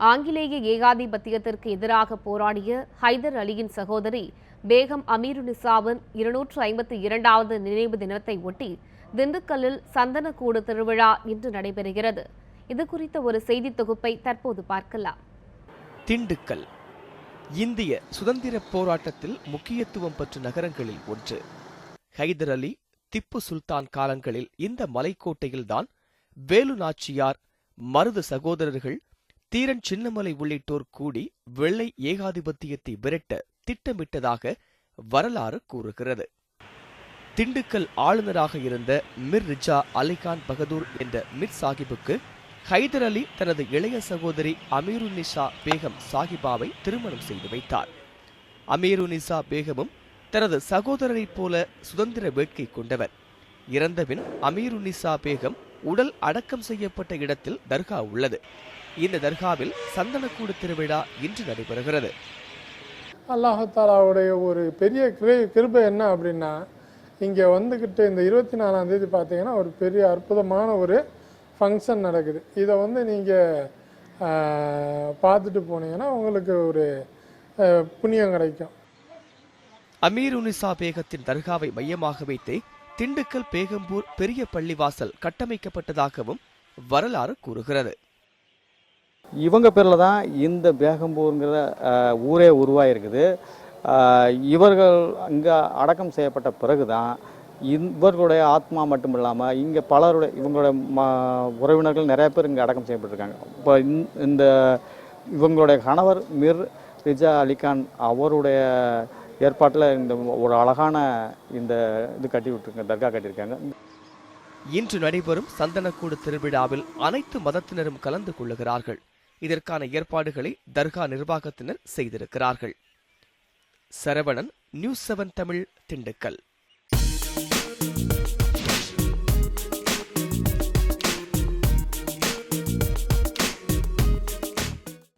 ஆங்கிலேய ஏகாதிபத்தியத்திற்கு எதிராக போராடிய ஹைதர் அலியின் சகோதரி பேகம் அமீருநிசாவின் இருநூற்று ஐம்பத்தி இரண்டாவது நினைவு தினத்தை ஒட்டி திண்டுக்கல்லில் சந்தனக்கூடு திருவிழா இன்று நடைபெறுகிறது. இது குறித்த ஒரு செய்தி தொகுப்பை தற்போது பார்க்கலாம். திண்டுக்கல் இந்திய சுதந்திர போராட்டத்தில் முக்கியத்துவம் பெற்ற நகரங்களில் ஒன்று. ஹைதர் அலி திப்பு சுல்தான் காலங்களில் இந்த மலைக்கோட்டையில்தான் வேலு நாச்சியார் மருது சகோதரர்கள் தீரன் சின்னமலை உள்ளிட்டோர் கூடி வெள்ளை ஏகாதிபத்தியத்தை விரட்ட திட்டமிட்டதாக வரலாறு கூறுகிறது. திண்டுக்கல் ஆளுநராக இருந்த மிர் ரிஜா அலிகான் பகதூர் என்ற மிர் சாஹிபுக்கு ஹைதர் அலி தனது இளைய சகோதரி அமீருநிசா பேகம் சாஹிபாவை திருமணம் செய்து வைத்தார். அமீருநிசா பேகமும் தனது சகோதரரைப் போல சுதந்திர வேட்கை கொண்டவர். இறந்தபின் அமீருநிசா பேகம் உடல் அடக்கம் செய்யப்பட்ட இடத்தில் தர்கா உள்ளது. இந்த தர்காவில் சந்தனக்கூடு திருவிழா இன்று நடைபெறுகிறது. அல்லாஹாலாவுடைய ஒரு பெரிய கிரு கிருபை என்ன அப்படின்னா இங்கே வந்துக்கிட்டு இந்த இருபத்தி நாலாம் தேதி பார்த்தீங்கன்னா ஒரு பெரிய அற்புதமான ஒரு ஃபங்க்ஷன் நடக்குது. இதை வந்து நீங்கள் பார்த்துட்டு போனீங்கன்னா உங்களுக்கு ஒரு புண்ணியம் கிடைக்கும். அமீருனிசா பேகத்தின் தர்காவை மையமாக வைத்தே திண்டுக்கல் பேகம்பூர் பெரிய பள்ளிவாசல் கட்டமைக்கப்பட்டதாகவும் வரலாறு கூறுகிறது. இவங்க பேரில் தான் இந்த பேகம்பூருங்கிற ஊரே உருவாயிருக்குது. இவர்கள் அங்கே அடக்கம் செய்யப்பட்ட பிறகு தான் இவர்களுடைய ஆத்மா மட்டும் இல்லாமல் இங்கே பலருடைய இவங்களுடைய ம உறவினர்கள் நிறைய பேர் இங்கே அடக்கம் செய்யப்பட்டிருக்காங்க. இப்போ இந்த இவங்களுடைய கணவர் மிர் ரிஜா அலிகான் அவருடைய ஏற்பாட்டில் இந்த ஒரு அழகான இந்த இது கட்டி விட்டுருங்க தர்கா கட்டியிருக்காங்க. இன்று நடைபெறும் சந்தனக்கூடு திருவிழாவில் அனைத்து மதத்தினரும் கலந்து கொள்ளுகிறார்கள். இதற்கான ஏற்பாடுகளை தர்கா நிர்வாகத்தினர் செய்திருக்கிறார்கள். Saravanan news seven Tamil Dindigul.